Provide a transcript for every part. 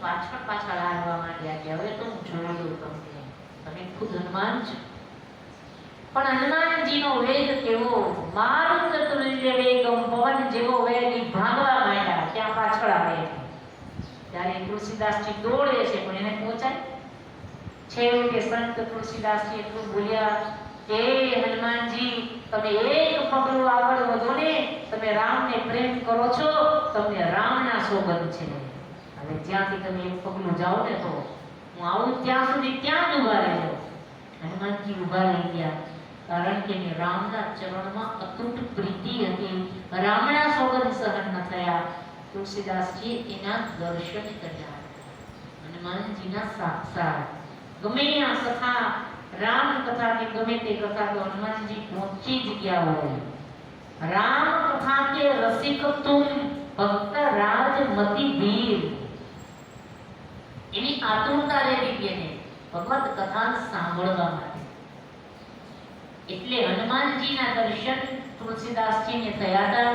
પાછળ પાછળ હારવા માંડ્યા કે હવે તો હું જણાવ્યું તમને. તમે ખુદ હનુમાન છો. પણ હનુમાનજીનો વેગ કેવો? મારું તુલ્ય વેગમ પવન જેવો વેગ ભાગવા માંડ્યા ત્યાં પાછળ આવે ત્યારે તુલસીદાસજી દોડે છે, પણ એને પહોંચાય. છેવટે સંત તુલસીદાસજી એટલું બોલ્યા કે હનુમાનજી, તમે એક પગલું આગળ વધો ને, તમે રામને પ્રેમ કરો છો, તમને રામના સોગંદ છે. હવે જ્યાંથી તમે એક પગલું જાઓ ને તો હું આવું ત્યાં સુધી ત્યાં જ ઊભા રહેજો? હનુમાનજી ઊભા રહી ગયા. કારણ કે રામના ચરણમાં અતૂટ પ્રીતિ હતી. રામના સોગંદ સહન ન થયા. તુલસીદાસજી એના દર્શન કર્યા. હનુમાનજીના સાક્ષાત. ગમે આ કથા, રામ કથા કે ગમે તે કથા તો હનુમાનજી પહોંચી જ ગયા હોય. રામ કથા કે રસિક તુમ ભક્ત રાજ મતિ ધીર આતુરતા રહેવી બેને ભગવત કથા સાંભળવા માટે. એટલે હનુમાનજીના દર્શન તુલસીદાસજીને થયા હતા.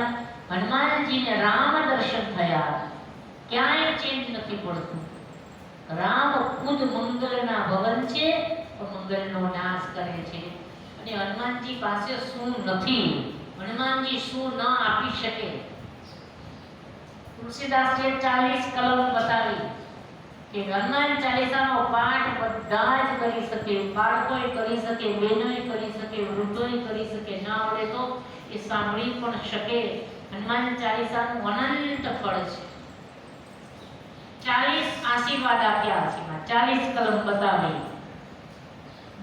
હનુમાનજીને રામ દર્શન થયા. ક્યાંય ચેન્જ નથી પડતું. રામ ખુદ મંગલના ભવન છે મંગલનો નાશ કરે છે. અને હનુમાનજી પાસે શું નથી? હનુમાનજી શું ન આપી શકે? તુલસીદાસજીએ 40 કલમ બતાવી. કે હનુમાન ચાલીસાનો પાઠ બધા જ કરી શકે બાળકોય કરી શકે બહેનોય કરી શકે વૃદ્ધોય કરી શકે. ના આવડે તો એ સાંભળી પણ શકે. હનુમાન ચાલીસાનું અનંત ફળ છે. ચાલીસ આશીર્વાદ આપ્યા છે ચાલીસ કલમ બતાવી.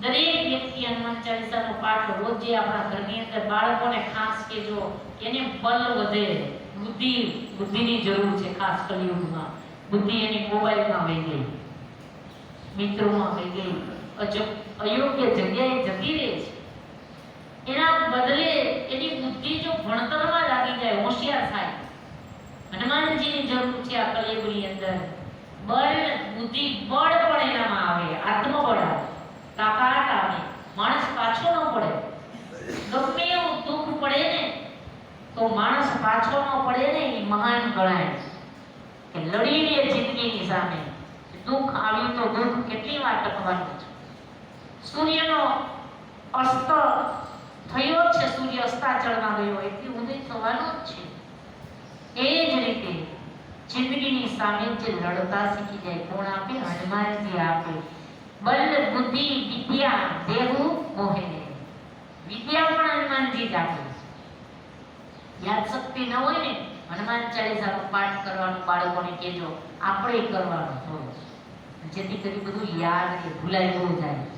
દરેક વ્યક્તિ હનુમાન ચાલીસાનો પાઠ રોજે આપણા ઘરની અંદર બાળકોને ખાસ કે જો એને બલ વધે, બુદ્ધિ, બુદ્ધિની જરૂર છે ખાસ કલિયુગમાં. બુદ્ધિ એની મોબાઈલમાં વહી ગઈ મિત્રોમાં વહી ગઈ અયોગ્ય જગ્યાએ જતી રહે છે. એના બદલે એની બુદ્ધિ જો ભણતરમાં લાગી જાય, હોશિયાર થાય. હનુમાનજીની જરૂર છે આ કલિયુગની અંદર. બળ, બુદ્ધિ, બળ પણ એનામાં આવે, આત્મબળ આવે. તાકાત આવે. માણસ પાછો ન પડે. ગમે એવું દુઃખ પડે ને, તો માણસ પાછો ન પડે ને, એ મહાન ગણાય. લડી લે જિંદગીની સામે દુઃખ આવ્યું તો દુઃખ કેટલી વાર ટકવાનું છે? સૂર્યનો અસ્ત થયો છે, સૂર્ય અસ્તાચળમાં ગયો, એટલી ઉદય થવાનું જ છે. એ જ રીતે જિંદગીની સામે જે લડતા શીખી જાય, કોણ આપે? હનુમાનજી આપે. બલ, બુદ્ધિ, વિદ્યા, દેહુ, મોહે વિદ્યા પણ હનુમાનજી જ આપે યાદ શક્તિ ન હોય ને હનુમાન ચાલીસાનો પાઠ કરવાનું, બાળકોને કહેજો, આપણે કરવાનું જેથી કરી બધું યાદ ભૂલાઈ ન જાય.